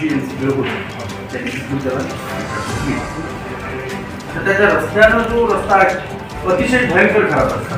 त्याला तर त्याच्या रस्त्यानं जो रस्ता आहे अतिशय भयंकर खराब रस्ता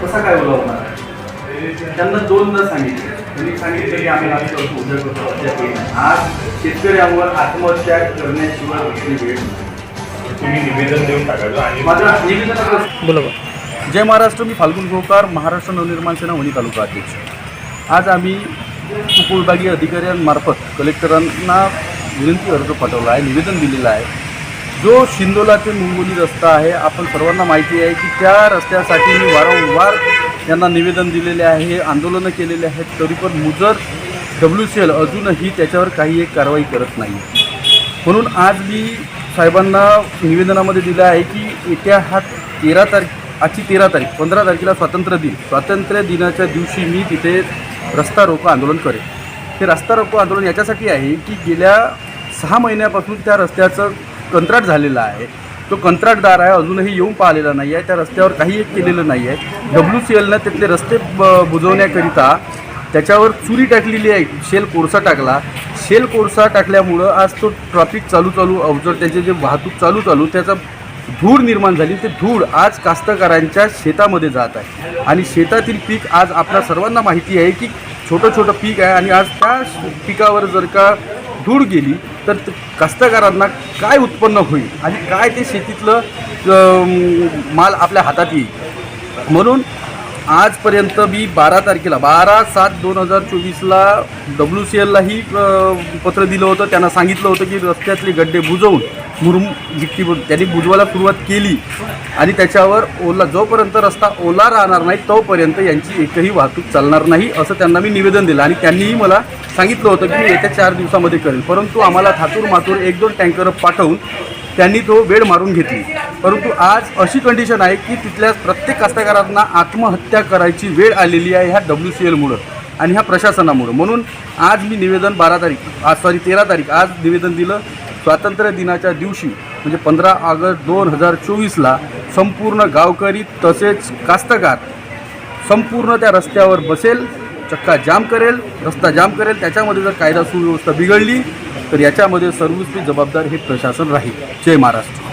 कसा काय उलवणार आहे त्यांना दोनदा सांगितले. त्यांनी सांगितलं की आम्ही आज करतो उद्या करतो अद्याप नाही. आज शेतकऱ्यांवर आत्महत्या करण्याशिवाय दुसरी वेळ. तुम्ही निवेदन देऊन टाकायचं आणि माझ्या निवेदनात बोला. जय महाराष्ट्र मी फाल्गुन गोकार महाराष्ट्र नवनिर्माण सेना वणी तालुका अध्यक्ष. आज आम्ही उपविभागीय अधिकाऱ्यांमार्फत कलेक्टरांना विनंती अर्ज पाठवला आहे निवेदन दिलेलं आहे. जो शिंदोला ते मुंगोली रस्ता आहे आपण सर्वांना माहिती आहे की त्या रस्त्यासाठी मी वारंवार यांना निवेदन दिलेले आहे आंदोलनं केलेले आहेत तरी पण मुजर डब्ल्यू सी एल अजूनही त्याच्यावर काही एक कारवाई करत नाही. म्हणून आज मी साहेबांना निवेदनामध्ये दिलं आहे की येत्या हा तेरा तारीख आजची तेरा तारीख पंधरा तारखेला स्वातंत्र्य दिन स्वातंत्र्य दिनाच्या दिवशी मी तिथे रस्ता रोको आंदोलन करेल. हे रस्ता रोको आंदोलन याच्यासाठी आहे की गेल्या सहा महिन्यापासून त्या रस्त्याचं कंत्राट झालेलं आहे. तो कंत्राटदार आहे अजूनही येऊन पाहिलेला नाही आहे त्या रस्त्यावर काही एक केलेलं नाही आहे. डब्ल्यू सी एलनं तिथले रस्ते ब- बुजवण्याकरिता त्याच्यावर चुरी टाकलेली आहे शेल कोळसा टाकला. शेल कोळसा टाकल्यामुळं आज तो ट्रॅफिक चालू चालू अवजड त्याचे जे वाहतूक चालू चालू त्याचा धूळ निर्माण झाली. ते धूळ आज कास्तकारांच्या शेतामध्ये जात आहे. आणि शेतातील पीक आज आपल्या सर्वांना माहिती आहे की छोटं छोटं पीक आहे आणि आज त्या पिकावर जर का धूळ गेली तर कास्तकारांना काय उत्पन्न होईल आणि काय ते शेतीतलं माल आपल्या हातात येईल? म्हणून आजपर्यंत मी बारा तारखेला बारा सात दोन हजार चोवीसला डब्ल्यू सी एललाही पत्र दिलं होतं. त्यांना सांगितलं होतं की रस्त्यातले गड्डे बुजवून मुरुम गिट्टी त्यांनी बुजवायला सुरुवात केली. आणि त्याच्यावर ओला जोपर्यंत रस्ता ओला राहणार नाही तोपर्यंत यांची एकही वाहतूक चालणार नाही असं त्यांना मी निवेदन दिलं. आणि त्यांनीही मला सांगितलं होतं की मी येत्या चार दिवसामध्ये करेन. परंतु आम्हाला थातूर मातूर एक दोन टँकर पाठवून त्यांनी तो वेळ मारून घेतली. परंतु आज अशी कंडिशन आहे की तिथल्या प्रत्येक कास्तकारांना आत्महत्या करायची वेळ आलेली आहे ह्या डब्ल्यू सी एलमुळं आणि ह्या प्रशासनामुळं. म्हणून आज मी निवेदन बारा तारीख आज सॉरी तेरा तारीख आज निवेदन दिलं स्वातंत्र्य दिनाच्या दिवशी म्हणजे पंधरा ऑगस्ट दोन हजार चोवीसला संपूर्ण गावकरी तसेच कास्तकार संपूर्ण त्या रस्त्यावर बसेल चक्का जाम करेल रस्ता जाम करेल त्याच्यामध्ये जर कायदा सुव्यवस्था बिघडली तर याच्यामध्ये सर्वस्वी जबाबदार हे प्रशासन राहील. जय महाराष्ट्र.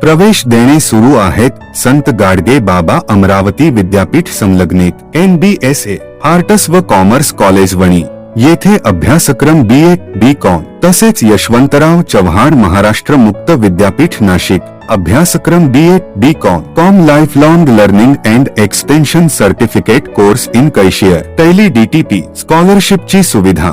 प्रवेश देणे सुरू आहेत संत गाडगे बाबा अमरावती विद्यापीठ संलग्नित M B S A arts व कॉमर्स कॉलेज वणी. येथे अभ्यासक्रम बी ए बी कॉम तसेच यशवंतराव चव्हाण महाराष्ट्र मुक्त विद्यापीठ नाशिक. अभ्यासक्रम B A B com com lifelong learning and extension certificate course in cashier Tally DTP स्कॉलरशिपची सुविधा.